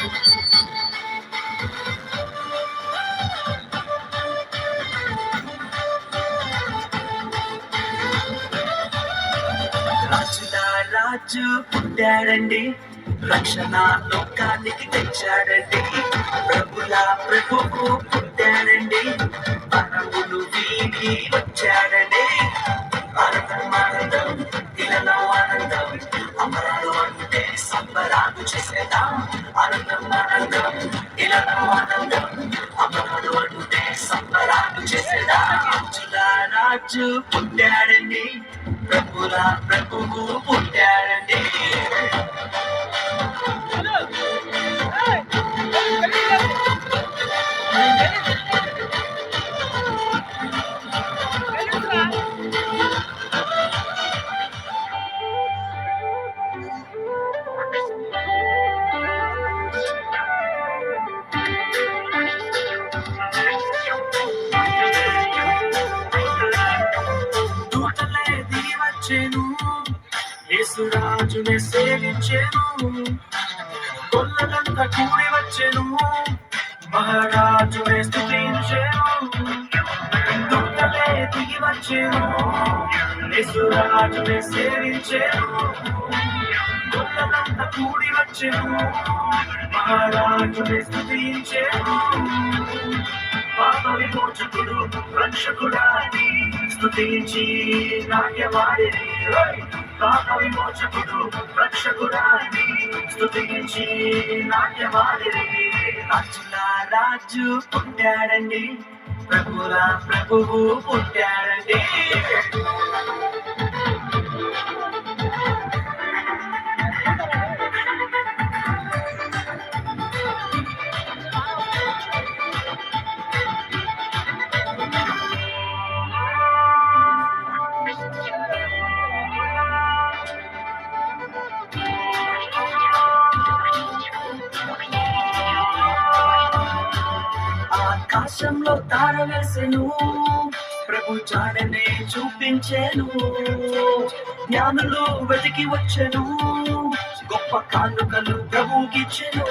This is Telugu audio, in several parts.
రాజుల రాజు పుట్టాడండి. రక్షణ లోకానికి తెచ్చాడండి. ప్రభుల ప్రభుకు పుట్టాడండి. పరములు వీడి వచ్చాడండి. ఆనందం ఆనందం ఇలలో ఆనందం అమరా సంబరాలు చేసేద్దాం ఆనందం ఆనందం ఇలలో ఆనందం. అమరాలు అంటే సంబరాలు చేసేద్దాం రాజుల రాజు పుట్టాడండి. ప్రభుల ప్రభువు సేవించెను యేసురాజునే సేవించెను సేవించేను. కొల్లలంతా కూడి వచ్చెను. మహారాజునే స్థుతించెను దూతలే దిగి వచ్చెను. యేసురాజునే సేవించెను. కొల్లలంతా కూడి వచ్చెను. మహారాజునే స్థుతించెను పాప విమోచకుడు రక్షకుడ స్తుతించి నాట్యవాడిని పాప విమోచకుడు రక్షకుడాని స్తుతించి నాట్యవాడిని అర్జున రాజు పుట్టాడండి. ప్రభుల ప్రభువు పుట్టాడండి. ఆకాశంలో తారవేసెను ప్రభు జాడనే చూపించెను. జ్ఞానులు వెతికి వచ్చెను. గొప్ప కానుకలు ప్రభుకిచ్చెను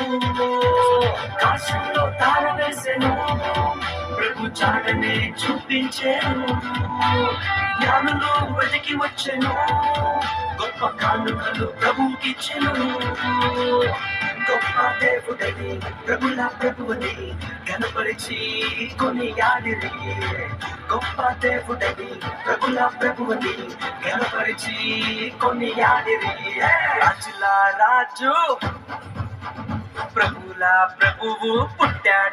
ఆకాశంలో తారవేసెను ప్రభు జాడనే చూపించెను. జ్ఞానులు వెతికి వచ్చెను. గొప్ప కానుకలు ప్రభుకిచ్చెను దేవుడని ప్రభుల ప్రభుని కనపరిచి కొనియాడిరి. గొప్ప దేవుడని ప్రభుల ప్రభుని కనపరిచి కొనియాడిరి. రాజుల రాజు ప్రభుల ప్రభువు పుట్టాడు.